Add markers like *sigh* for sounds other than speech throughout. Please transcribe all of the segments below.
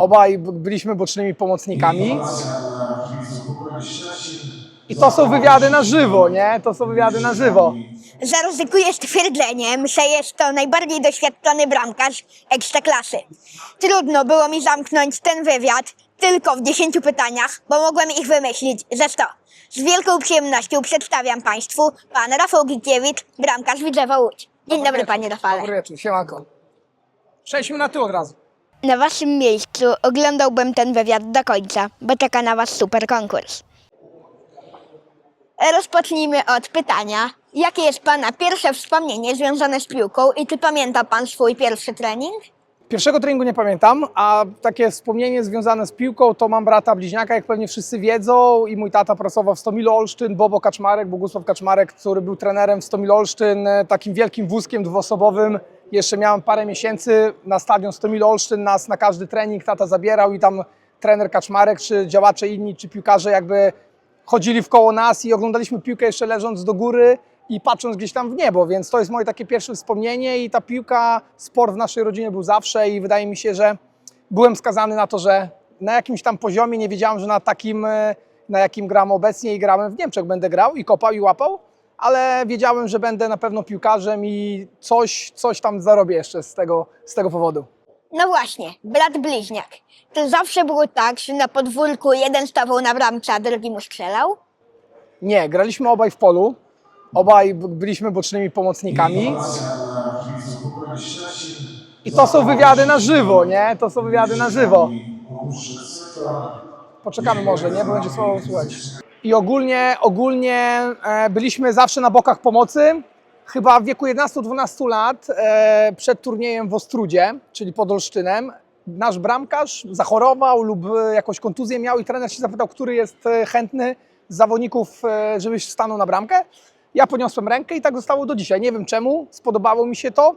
Obaj byliśmy bocznymi pomocnikami. I to są wywiady na żywo, nie? To są wywiady na żywo. Zaryzykuję stwierdzeniem, że jest to najbardziej doświadczony bramkarz ekstraklasy. Trudno było mi zamknąć ten wywiad tylko w 10 pytaniach, bo mogłem ich wymyślić ze 100. Z wielką przyjemnością przedstawiam Państwu pan Rafał Gikiewicz, bramkarz Widzewa Łódź. Dzień dobry Panie Rafale. Dobry wieczór, siemanko. Przejdźmy na tył od razu. Na Waszym miejscu oglądałbym ten wywiad do końca, bo czeka na Was super konkurs. Rozpocznijmy od pytania. Jakie jest Pana pierwsze wspomnienie związane z piłką i czy pamięta Pan swój pierwszy trening? Pierwszego treningu nie pamiętam, a takie wspomnienie związane z piłką to mam brata bliźniaka, jak pewnie wszyscy wiedzą i mój tata pracował w Stomilu Olsztyn, Bobo Kaczmarek, Bogusław Kaczmarek, który był trenerem w Stomilu Olsztyn, e, takim wielkim wózkiem dwuosobowym. Jeszcze miałem parę miesięcy na stadion Stomilu Olsztyn, nas na każdy trening tata zabierał i tam trener Kaczmarek, czy działacze inni, czy piłkarze jakby chodzili w koło nas i oglądaliśmy piłkę jeszcze leżąc do góry i patrząc gdzieś tam w niebo, więc to jest moje takie pierwsze wspomnienie i ta piłka, sport w naszej rodzinie był zawsze i wydaje mi się, że byłem skazany na to, że na jakimś tam poziomie, nie wiedziałem, że na takim, e, na jakim gram obecnie i grałem w Niemczech będę grał i kopał i łapał, ale wiedziałem, że będę na pewno piłkarzem i coś, coś tam zarobię jeszcze z tego, z tego powodu. No właśnie, brat bliźniak. To zawsze było tak, że na podwórku jeden stawał na bramce, a drugi mu strzelał? Nie, graliśmy obaj w polu, obaj b- byliśmy bocznymi pomocnikami. I to są wywiady na żywo, nie? To są wywiady na żywo. Poczekamy może, nie? Bo będzie słowo słuchać. I ogólnie, ogólnie e, byliśmy zawsze na bokach pomocy. Chyba w wieku 11-12 lat e, przed turniejem w Ostrudzie, czyli pod Olsztynem, nasz bramkarz zachorował lub e, jakąś kontuzję miał i trener się zapytał, który jest chętny z zawodników, żebyś stanął na bramkę. Ja podniosłem rękę i tak zostało do dzisiaj. Nie wiem czemu, spodobało mi się to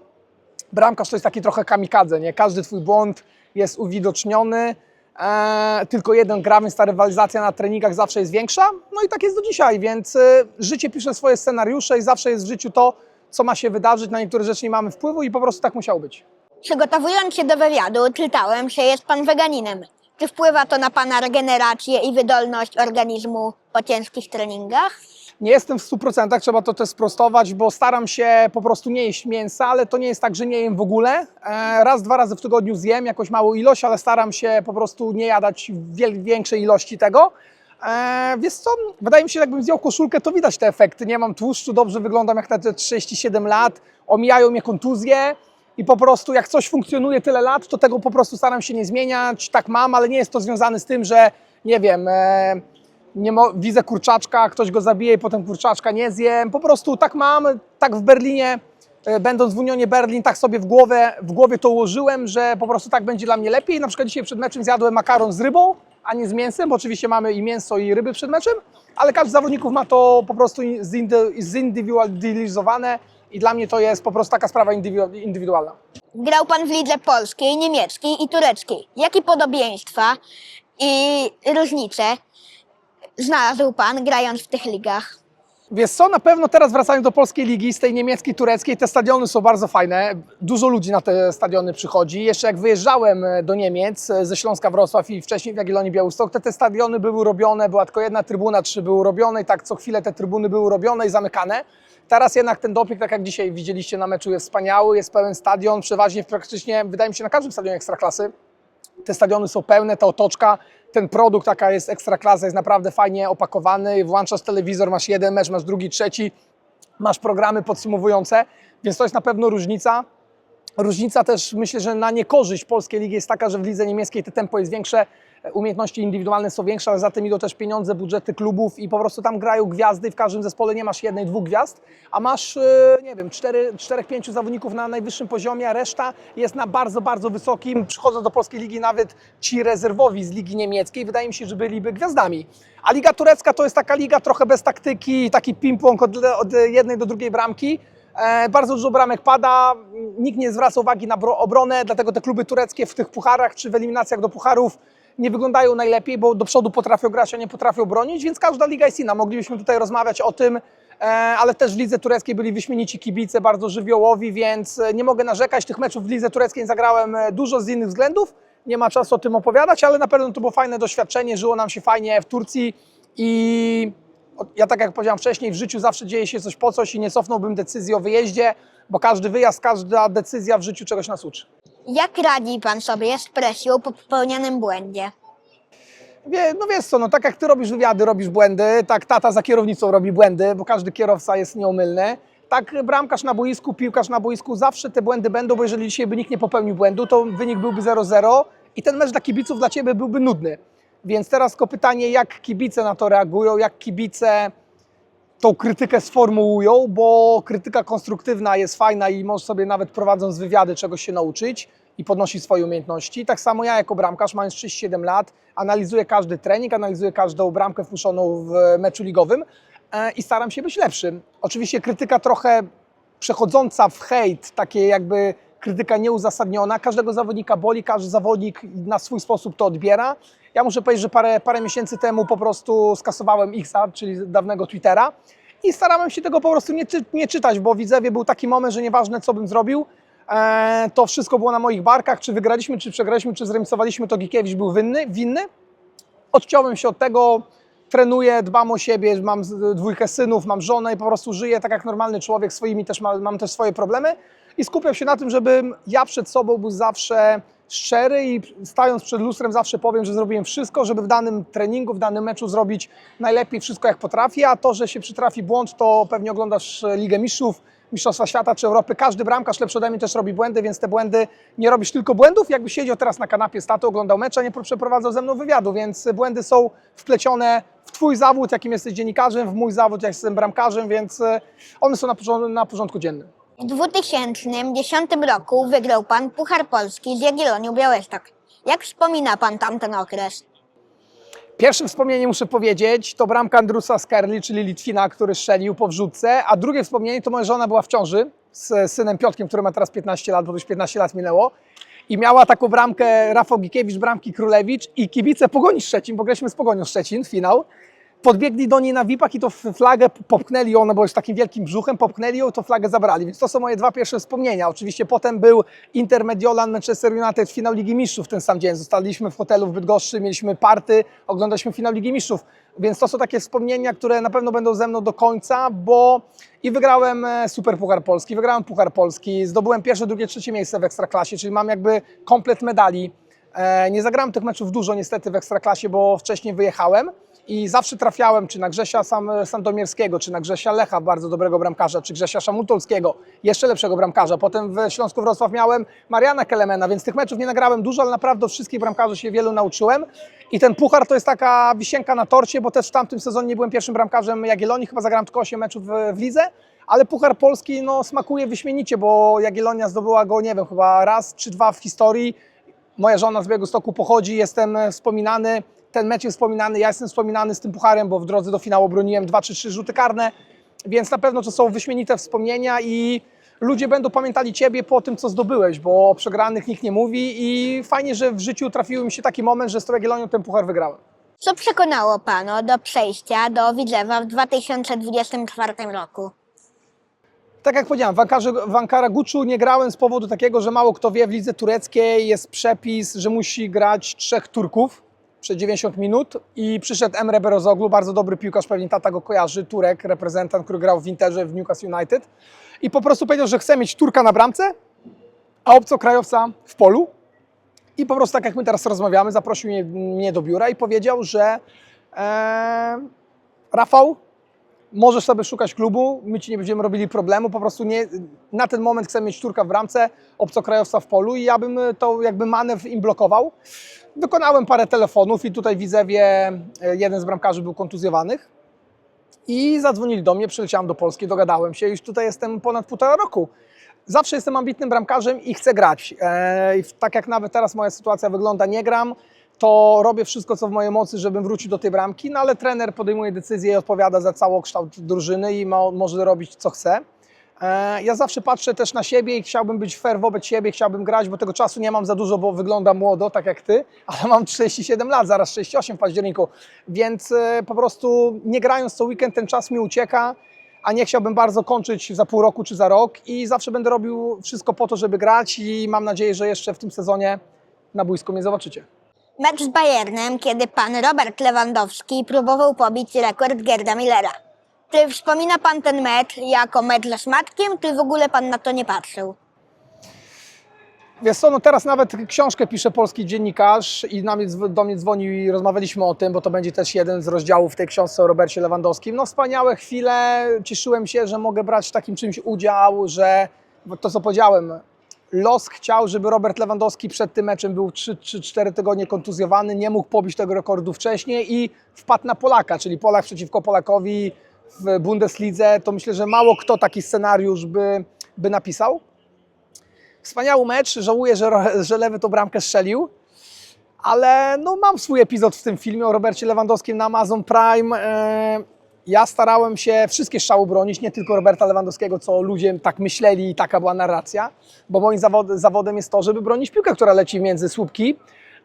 bramkarz to jest taki trochę kamikadze, nie? Każdy twój błąd jest uwidoczniony, e, tylko jeden gra, więc ta rywalizacja na treningach zawsze jest większa. No i tak jest do dzisiaj, więc e, życie pisze swoje scenariusze i zawsze jest w życiu to, co ma się wydarzyć. Na niektóre rzeczy nie mamy wpływu i po prostu tak musiało być. Przygotowując się do wywiadu, czytałem, że jest Pan weganinem. Czy wpływa to na Pana regenerację i wydolność organizmu po ciężkich treningach? Nie jestem w 100%, trzeba to też sprostować, bo staram się po prostu nie jeść mięsa, ale to nie jest tak, że nie jem w ogóle. E, Raz, dwa razy w tygodniu zjem jakąś małą ilość, ale staram się po prostu nie jadać większej ilości tego. E, Wiesz co, wydaje mi się, że jakbym zjął koszulkę, to widać te efekty. Nie mam tłuszczu, dobrze wyglądam jak na te 37 lat, omijają mnie kontuzje i po prostu jak coś funkcjonuje tyle lat, to tego po prostu staram się nie zmieniać. Tak mam, ale nie jest to związane z tym, że nie wiem, e, nie widzę kurczaczka, ktoś go zabije i potem kurczaczka nie zjem. Po prostu tak mam, tak w Berlinie, e, będąc w Unionie Berlin, tak sobie w głowę, w głowie to ułożyłem, że po prostu tak będzie dla mnie lepiej. Na przykład dzisiaj przed meczem zjadłem makaron z rybą, a nie z mięsem, bo oczywiście mamy i mięso i ryby przed meczem, ale każdy z zawodników ma to po prostu zindy- zindywidualizowane i dla mnie to jest po prostu taka sprawa indywidu- indywidualna. Grał Pan w lidze polskiej, niemieckiej i tureckiej. Jakie podobieństwa i różnice znalazł Pan grając w tych ligach? Wiesz co, na pewno teraz wracając do polskiej ligi, z tej niemieckiej, tureckiej, te stadiony są bardzo fajne. Dużo ludzi na te stadiony przychodzi. Jeszcze jak wyjeżdżałem e, do Niemiec e, ze Śląska Wrocław i wcześniej w Jagiellonii Białystok, to te stadiony były robione, była tylko jedna trybuna, trzy były robione i tak co chwilę te trybuny były robione i zamykane. Teraz jednak ten doping, tak jak dzisiaj widzieliście na meczu, jest wspaniały, jest pełen stadion, przeważnie praktycznie, wydaje mi się, na każdym stadionie Ekstraklasy te stadiony są pełne, ta otoczka, ten produkt, taka jest ekstra klasa, jest naprawdę fajnie opakowany. Włączasz telewizor, masz jeden mecz, masz drugi, trzeci, masz programy podsumowujące, więc to jest na pewno różnica. Różnica też myślę, że na niekorzyść polskiej ligi jest taka, że w lidze niemieckiej te tempo jest większe, umiejętności indywidualne są większe, ale za tym idą też pieniądze, budżety klubów i po prostu tam grają gwiazdy. W każdym zespole nie masz jednej, dwóch gwiazd, a masz, e, nie wiem, cztery, czterech, pięciu zawodników na najwyższym poziomie, a reszta jest na bardzo, bardzo wysokim. Przychodząc do polskiej ligi nawet ci rezerwowi z ligi niemieckiej, wydaje mi się, że byliby gwiazdami. A liga turecka to jest taka liga trochę bez taktyki, taki ping-pong od, od jednej do drugiej bramki. E, Bardzo dużo bramek pada, nikt nie zwraca uwagi na bro- obronę, dlatego te kluby tureckie w tych pucharach czy w eliminacjach do pucharów nie wyglądają najlepiej, bo do przodu potrafią grać, a nie potrafią bronić, więc każda liga jest inna. Moglibyśmy tutaj rozmawiać o tym, e, ale też w lidze tureckiej byli wyśmienici kibice, bardzo żywiołowi, więc e, nie mogę narzekać. Tych meczów w lidze tureckiej zagrałem e, dużo z innych względów, nie ma czasu o tym opowiadać, ale na pewno to było fajne doświadczenie, żyło nam się fajnie w Turcji i ja tak jak powiedziałem wcześniej, w życiu zawsze dzieje się coś po coś i nie cofnąłbym decyzji o wyjeździe, bo każdy wyjazd, każda decyzja w życiu czegoś nas uczy. Jak radzi pan sobie z presją po popełnionym błędzie? Wie, no wiesz co, no tak jak ty robisz wywiady, robisz błędy, tak tata za kierownicą robi błędy, bo każdy kierowca jest nieomylny. Tak bramkarz na boisku, piłkarz na boisku, zawsze te błędy będą, bo jeżeli dzisiaj by nikt nie popełnił błędu, to wynik byłby 0-0 i ten mecz dla kibiców dla ciebie byłby nudny. Więc teraz tylko pytanie, jak kibice na to reagują, jak kibice tą krytykę sformułują, bo krytyka konstruktywna jest fajna i możesz sobie nawet prowadząc wywiady czegoś się nauczyć i podnosić swoje umiejętności. Tak samo ja jako bramkarz, mając 37 lat, analizuję każdy trening, analizuję każdą bramkę wpuszczoną w meczu ligowym e, i staram się być lepszym. Oczywiście krytyka trochę przechodząca w hejt, takie jakby krytyka nieuzasadniona. Każdego zawodnika boli, każdy zawodnik na swój sposób to odbiera. Ja muszę powiedzieć, że parę, parę miesięcy temu po prostu skasowałem Xa, czyli dawnego Twittera i starałem się tego po prostu nie, nie czytać, bo widzewie był taki moment, że nieważne co bym zrobił, e, to wszystko było na moich barkach, czy wygraliśmy, czy przegraliśmy, czy zremisowaliśmy, to Gikiewicz był winny, winny. Odciąłem się od tego, trenuję, dbam o siebie, mam dwójkę synów, mam żonę i po prostu żyję tak jak normalny człowiek, swoimi też ma, mam też swoje problemy i skupiam się na tym, żebym ja przed sobą był zawsze szczery i stając przed lustrem zawsze powiem, że zrobiłem wszystko, żeby w danym treningu, w danym meczu zrobić najlepiej wszystko jak potrafię, a to, że się przytrafi błąd, to pewnie oglądasz e, Ligę Mistrzów, Mistrzostwa Świata czy Europy. Każdy bramkarz lepszy ode mnie też robi błędy, więc te błędy nie robisz tylko błędów. Jakby siedział teraz na kanapie z tatą, oglądał mecz, a nie przeprowadzał ze mną wywiadu, więc błędy są wplecione w Twój zawód, jakim jesteś dziennikarzem, w mój zawód, jak jestem bramkarzem, więc e, one są na, na porządku dziennym. W 2010 roku wygrał pan Puchar Polski z Jagiellonią Białystok. Jak wspomina pan tamten okres? Pierwsze wspomnienie muszę powiedzieć, to bramka Andrusa Skerli, czyli Litwina, który strzelił po wrzutce, a drugie wspomnienie to moja żona była w ciąży z synem Piotkiem, który ma teraz 15 lat, bo już 15 lat minęło. I miała taką bramkę Rafał Gikiewicz, bramki Królewicz i kibice Pogoni Szczecin, bo graliśmy z Pogonią Szczecin, finał. Podbiegli do niej na VIP-ach i to flagę popchnęli ją, no bo jest takim wielkim brzuchem, popchnęli ją, to flagę zabrali. Więc to są moje dwa pierwsze wspomnienia. Oczywiście potem był Inter Mediolan, Manchester United, finał Ligi Mistrzów ten sam dzień. Zostaliśmy w hotelu w Bydgoszczy, mieliśmy party, oglądaliśmy finał Ligi Mistrzów. Więc to są takie wspomnienia, które na pewno będą ze mną do końca, bo i wygrałem e, Super Puchar Polski, wygrałem Puchar Polski, zdobyłem pierwsze, drugie, trzecie miejsce w Ekstraklasie, czyli mam jakby komplet medali. E, Nie zagrałem tych meczów dużo niestety w Ekstraklasie, bo wcześniej wyjechałem i zawsze trafiałem czy na Grzesia Sandomierskiego, czy na Grzesia Lecha, bardzo dobrego bramkarza, czy Grzesia Szamutolskiego, jeszcze lepszego bramkarza. Potem w Śląsku Wrocław miałem Mariana Kelemena, więc tych meczów nie nagrałem dużo, ale naprawdę wszystkich bramkarzy się wielu nauczyłem. I ten puchar to jest taka wisienka na torcie, bo też w tamtym sezonie nie byłem pierwszym bramkarzem Jagiellonii, chyba zagrałem tylko 8 meczów w, lidze, ale Puchar Polski no, smakuje wyśmienicie, bo Jagiellonia zdobyła go, nie wiem, chyba raz czy dwa w historii. Moja żona z Białego Stoku pochodzi, jestem wspominany, ten mecz jest wspominany, ja jestem wspominany z tym pucharem, bo w drodze do finału broniłem dwa czy trzy rzuty karne, więc na pewno to są wyśmienite wspomnienia i ludzie będą pamiętali Ciebie po tym, co zdobyłeś, bo o przegranych nikt nie mówi i fajnie, że w życiu trafił mi się taki moment, że z Jagiellonią ten puchar wygrałem. Co przekonało pana do przejścia do Widzewa w 2024 roku? Tak jak powiedziałem, w, Ankarze, w Ankara Guczu nie grałem z powodu takiego, że mało kto wie, w lidze tureckiej jest przepis, że musi grać trzech Turków przez 90 minut i przyszedł Emre Berozoglu, bardzo dobry piłkarz, pewnie tata go kojarzy, Turek, reprezentant, który grał w Interze w Newcastle United. I po prostu powiedział, że chce mieć Turka na bramce, a obcokrajowca w polu. I po prostu tak jak my teraz rozmawiamy, zaprosił mnie, mnie do biura i powiedział, że e, Rafał, możesz sobie szukać klubu, my ci nie będziemy robili problemu, po prostu nie, na ten moment chcę mieć Turka w bramce, obcokrajowca w polu i ja bym to jakby manewr im blokował. Wykonałem parę telefonów i tutaj Widzewie jeden z bramkarzy był kontuzjowanych i zadzwonili do mnie, przyleciałem do Polski, dogadałem się, już tutaj jestem ponad półtora roku. Zawsze jestem ambitnym bramkarzem i chcę grać. E, w- tak jak nawet teraz moja sytuacja wygląda, nie gram, to robię wszystko, co w mojej mocy, żebym wrócił do tej bramki, no ale trener podejmuje decyzję i odpowiada za całokształt drużyny i ma, może robić, co chce. E, Ja zawsze patrzę też na siebie i chciałbym być fair wobec siebie, chciałbym grać, bo tego czasu nie mam za dużo, bo wyglądam młodo, tak jak ty, *laughs* ale mam 47 lat, zaraz 68 w październiku, więc e, po prostu nie grając co weekend ten czas mi ucieka, a nie chciałbym bardzo kończyć za pół roku czy za rok i zawsze będę robił wszystko po to, żeby grać i mam nadzieję, że jeszcze w tym sezonie na boisku mnie zobaczycie. Mecz z Bayernem, kiedy pan Robert Lewandowski próbował pobić rekord Gerda Millera. Czy wspomina pan ten mecz jako mecz ze smaczkiem, czy w ogóle pan na to nie patrzył? Wiesz co, no teraz nawet książkę pisze polski dziennikarz i do mnie dzwonił i rozmawialiśmy o tym, bo to będzie też jeden z rozdziałów w tej książce o Robercie Lewandowskim. No wspaniałe chwile, cieszyłem się, że mogę brać w takim czymś udział, że to co powiedziałem, los chciał, żeby Robert Lewandowski przed tym meczem był 3-4 tygodnie kontuzjowany, nie mógł pobić tego rekordu wcześniej i wpadł na Polaka, czyli Polak przeciwko Polakowi w Bundeslidze. To myślę, że mało kto taki scenariusz by, by napisał. Wspaniały mecz, żałuję, że, że Lewy tą bramkę strzelił, ale no, mam swój epizod w tym filmie o Robercie Lewandowskim na Amazon Prime. Ja starałem się wszystkie strzały bronić, nie tylko Roberta Lewandowskiego, co ludzie tak myśleli i taka była narracja, bo moim zawod, zawodem jest to, żeby bronić piłkę, która leci między słupki.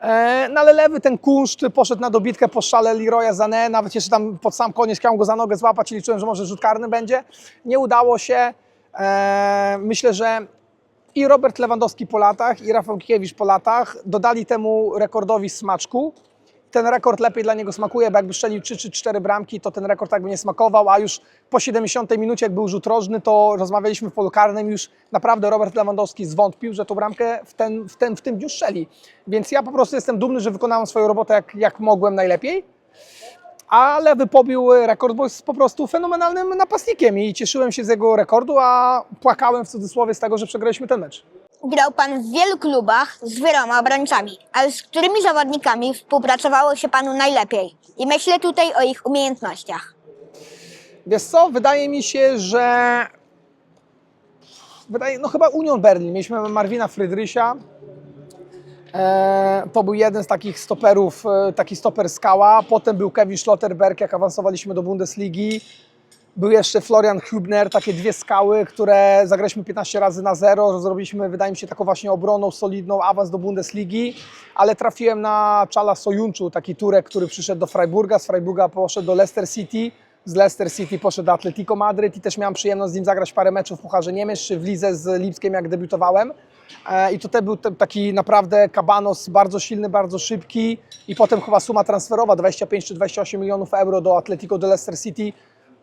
E, No ale lewy ten kunszt poszedł na dobitkę po szale Leroya Sané, nawet jeszcze tam pod sam koniec chciałem go za nogę złapać i liczyłem, że może rzut karny będzie. Nie udało się. E, Myślę, że i Robert Lewandowski po latach, i Rafał Kiewicz po latach dodali temu rekordowi smaczku. Ten rekord lepiej dla niego smakuje, bo jakby strzelił 3 czy 4 bramki, to ten rekord tak by nie smakował, a już po 70 minucie, jak był rzut rożny, to rozmawialiśmy w polu karnym, już naprawdę Robert Lewandowski zwątpił, że tą bramkę w, ten, w, ten, w tym dniu strzeli. Więc ja po prostu jestem dumny, że wykonałem swoją robotę jak, jak mogłem najlepiej. Ale wypobił rekord, bo jest po prostu fenomenalnym napastnikiem i cieszyłem się z jego rekordu, a płakałem w cudzysłowie z tego, że przegraliśmy ten mecz. Grał pan w wielu klubach z wieloma obrońcami, ale z którymi zawodnikami współpracowało się panu najlepiej? I myślę tutaj o ich umiejętnościach. Wiesz co, wydaje mi się, że wydaje, no chyba Union Berlin. Mieliśmy Marwina Frydrysia. E, to był jeden z takich stoperów, e, taki stoper skała. Potem był Kevin Schlotterberg, jak awansowaliśmy do Bundesligi. Był jeszcze Florian Hübner, takie dwie skały, które zagraliśmy 15 razy na zero. Zrobiliśmy, wydaje mi się, taką właśnie obroną solidną, awans do Bundesligi, ale trafiłem na Czala Sojunczu, taki Turek, który przyszedł do Freiburga, z Freiburga poszedł do Leicester City, z Leicester City poszedł do Atletico Madryt i też miałem przyjemność z nim zagrać parę meczów w Pucharze Niemiec, czy w lidze z Lipskiem, jak debiutowałem. E, I to był taki naprawdę kabanos, bardzo silny, bardzo szybki i potem chyba suma transferowa 25 czy 28 milionów euro do Atletico de Leicester City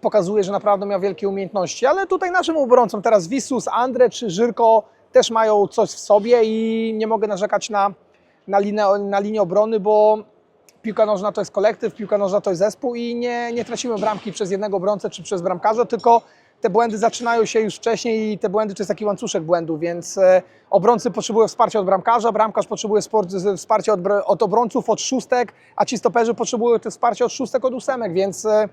pokazuje, że naprawdę miał wielkie umiejętności, ale tutaj naszym obrońcom teraz Visus, Andre czy Żyrko też mają coś w sobie i nie mogę narzekać na, na, linię, na linię obrony, bo piłka nożna to jest kolektyw, piłka nożna to jest zespół i nie, nie tracimy bramki przez jednego obrońcę czy przez bramkarza, tylko te błędy zaczynają się już wcześniej i te błędy to jest taki łańcuszek błędów, więc e, obrońcy potrzebują wsparcia od bramkarza, bramkarz potrzebuje wsparcia od, od obrońców, od szóstek, a ci stoperzy potrzebują te wsparcie od szóstek, od ósemek, więc e,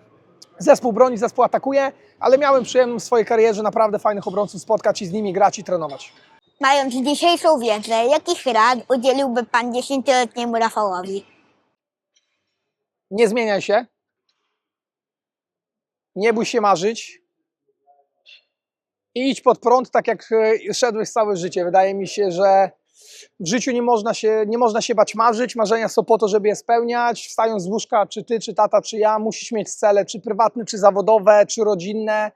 Zespół broni, zespół atakuje, ale miałem przyjemność w swojej karierze naprawdę fajnych obrońców spotkać i z nimi grać i trenować. Mając dzisiejszą wiedzę, jakich rad udzieliłby pan dziesięcioletniemu Rafałowi? Nie zmieniaj się. Nie bój się marzyć. I idź pod prąd, tak jak e, szedłeś całe życie. Wydaje mi się, że w życiu nie można się, nie można się bać marzyć. Marzenia są po to, żeby je spełniać. Wstając z łóżka, czy ty, czy tata, czy ja, musisz mieć cele, czy prywatne, czy zawodowe, czy rodzinne.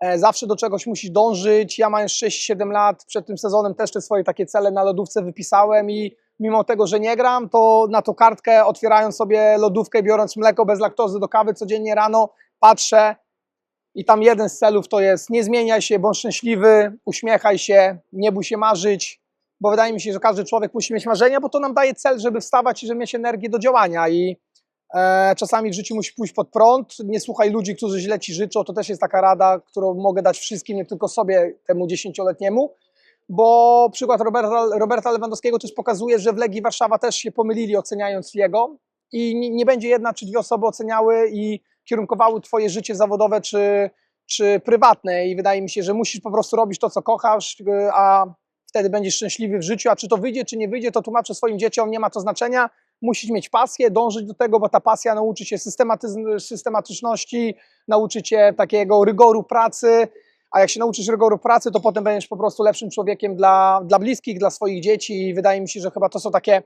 E, Zawsze do czegoś musisz dążyć. Ja mając 6-7 lat, przed tym sezonem też te swoje takie cele na lodówce wypisałem i mimo tego, że nie gram, to na tą kartkę otwierając sobie lodówkę, biorąc mleko bez laktozy do kawy codziennie rano, patrzę i tam jeden z celów to jest nie zmieniaj się, bądź szczęśliwy, uśmiechaj się, nie bój się marzyć, bo wydaje mi się, że każdy człowiek musi mieć marzenia, bo to nam daje cel, żeby wstawać i żeby mieć energię do działania. I e, czasami w życiu musi pójść pod prąd, nie słuchaj ludzi, którzy źle ci życzą, to też jest taka rada, którą mogę dać wszystkim, nie tylko sobie, temu dziesięcioletniemu, bo przykład Roberta, Roberta Lewandowskiego też pokazuje, że w Legii Warszawa też się pomylili oceniając jego. I nie, nie będzie jedna czy dwie osoby oceniały i kierunkowały twoje życie zawodowe czy, czy prywatne. I wydaje mi się, że musisz po prostu robić to, co kochasz, a wtedy będziesz szczęśliwy w życiu, a czy to wyjdzie, czy nie wyjdzie, to tłumaczę swoim dzieciom, nie ma to znaczenia, musisz mieć pasję, dążyć do tego, bo ta pasja nauczy cię systematyczności, nauczy cię takiego rygoru pracy, a jak się nauczysz rygoru pracy, to potem będziesz po prostu lepszym człowiekiem dla, dla bliskich, dla swoich dzieci i wydaje mi się, że chyba to są takie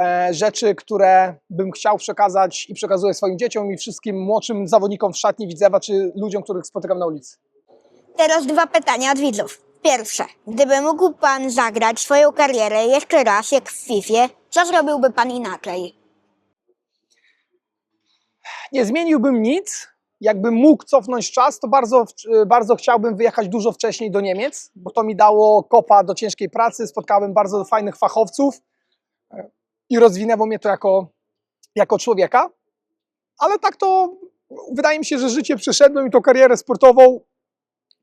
e, rzeczy, które bym chciał przekazać i przekazuję swoim dzieciom i wszystkim młodszym zawodnikom w szatni Widzewa, czy ludziom, których spotykam na ulicy. Teraz dwa pytania od widzów. Pierwsze, gdyby mógł pan zagrać swoją karierę jeszcze raz jak w FIFA, co zrobiłby pan inaczej? Nie zmieniłbym nic. Jakbym mógł cofnąć czas, to bardzo, bardzo chciałbym wyjechać dużo wcześniej do Niemiec, bo to mi dało kopa do ciężkiej pracy. Spotkałem bardzo fajnych fachowców e, i rozwinęło mnie to jako, jako człowieka. Ale tak to wydaje mi się, że życie przeszedłem i tą karierę sportową.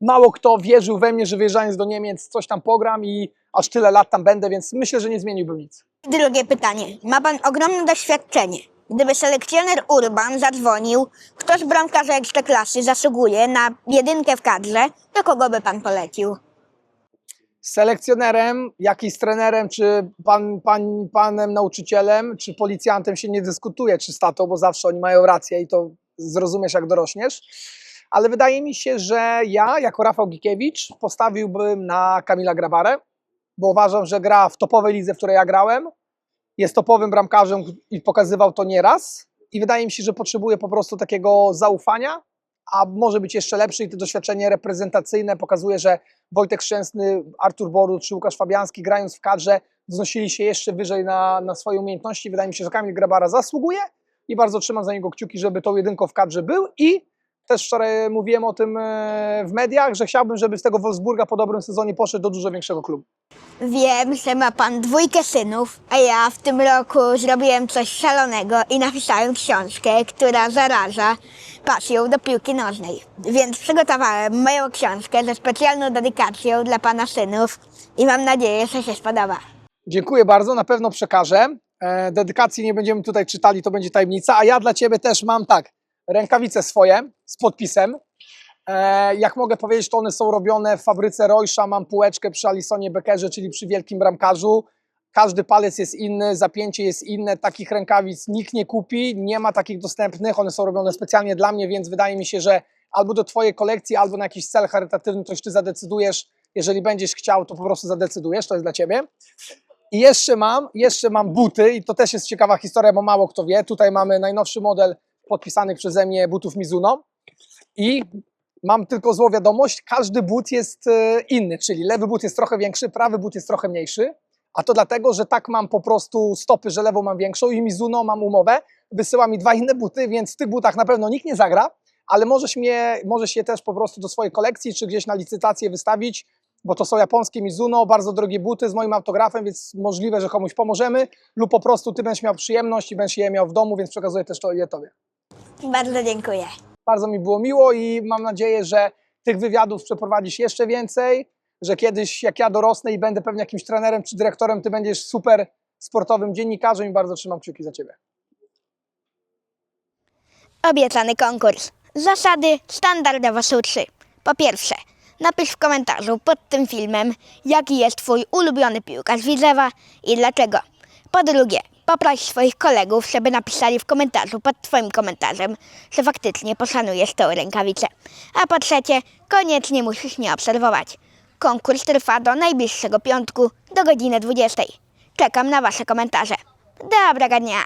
Mało kto wierzył we mnie, że wyjeżdżając do Niemiec coś tam pogram i aż tyle lat tam będę, więc myślę, że nie zmieniłbym nic. Drugie pytanie. Ma pan ogromne doświadczenie. Gdyby selekcjoner Urban zadzwonił, kto z bramkarza ekstraklasy zasługuje na jedynkę w kadrze, to kogo by pan polecił? selekcjonerem, jak i z trenerem, czy pan, pan, panem nauczycielem, czy policjantem się nie dyskutuje, czy z tatą, bo zawsze oni mają rację i to zrozumiesz, jak dorośniesz. Ale wydaje mi się, że ja, jako Rafał Gikiewicz, postawiłbym na Kamila Grabarę, bo uważam, że gra w topowej lidze, w której ja grałem, jest topowym bramkarzem i pokazywał to nieraz. I wydaje mi się, że potrzebuje po prostu takiego zaufania, a może być jeszcze lepszy i to doświadczenie reprezentacyjne pokazuje, że Wojtek Szczęsny, Artur Boruc czy Łukasz Fabiański grając w kadrze wznosili się jeszcze wyżej na, na swoje umiejętności. Wydaje mi się, że Kamil Grabara zasługuje i bardzo trzymam za niego kciuki, żeby tą jedynką w kadrze był i też wczoraj mówiłem o tym e, w mediach, że chciałbym, żeby z tego Wolfsburga po dobrym sezonie poszedł do dużo większego klubu. Wiem, że ma pan dwójkę synów, a ja w tym roku zrobiłem coś szalonego i napisałem książkę, która zaraża pasją do piłki nożnej. Więc przygotowałem moją książkę ze specjalną dedykacją dla pana synów i mam nadzieję, że się spodoba. Dziękuję bardzo, na pewno przekażę. E, dedykacji nie będziemy tutaj czytali, to będzie tajemnica, a ja dla Ciebie też mam tak, rękawice swoje z podpisem. E, jak mogę powiedzieć, to one są robione w fabryce Roysza, mam półeczkę przy Alisonie Beckerze, czyli przy wielkim bramkarzu. Każdy palec jest inny, zapięcie jest inne, takich rękawic nikt nie kupi, nie ma takich dostępnych, one są robione specjalnie dla mnie, więc wydaje mi się, że albo do Twojej kolekcji, albo na jakiś cel charytatywny coś Ty zadecydujesz, jeżeli będziesz chciał, to po prostu zadecydujesz, to jest dla Ciebie. I jeszcze mam, jeszcze mam buty i to też jest ciekawa historia, bo mało kto wie. Tutaj mamy najnowszy model podpisany przeze mnie butów Mizuno. I mam tylko złą wiadomość, każdy but jest e, inny, czyli lewy but jest trochę większy, prawy but jest trochę mniejszy, a to dlatego, że tak mam po prostu stopy, że lewą mam większą i Mizuno mam umowę, wysyła mi dwa inne buty, więc w tych butach na pewno nikt nie zagra, ale możesz, mnie, możesz je też po prostu do swojej kolekcji, czy gdzieś na licytację wystawić, bo to są japońskie Mizuno, bardzo drogie buty z moim autografem, więc możliwe, że komuś pomożemy, lub po prostu ty będziesz miał przyjemność i będziesz je miał w domu, więc przekazuję też to je tobie. Bardzo dziękuję. Bardzo mi było miło i mam nadzieję, że tych wywiadów przeprowadzisz jeszcze więcej, że kiedyś jak ja dorosnę i będę pewnie jakimś trenerem czy dyrektorem, ty będziesz super sportowym dziennikarzem i bardzo trzymam kciuki za ciebie. Obiecany konkurs. Zasady standardowo są trzy. Po pierwsze, napisz w komentarzu pod tym filmem, jaki jest Twój ulubiony piłkarz Widzewa i dlaczego. Po drugie, poproś swoich kolegów, żeby napisali w komentarzu pod Twoim komentarzem, że faktycznie poszanujesz tą rękawicę. A po trzecie, koniecznie musisz mnie obserwować. Konkurs trwa do najbliższego piątku, do godziny 20. Czekam na Wasze komentarze. Dobrego dnia!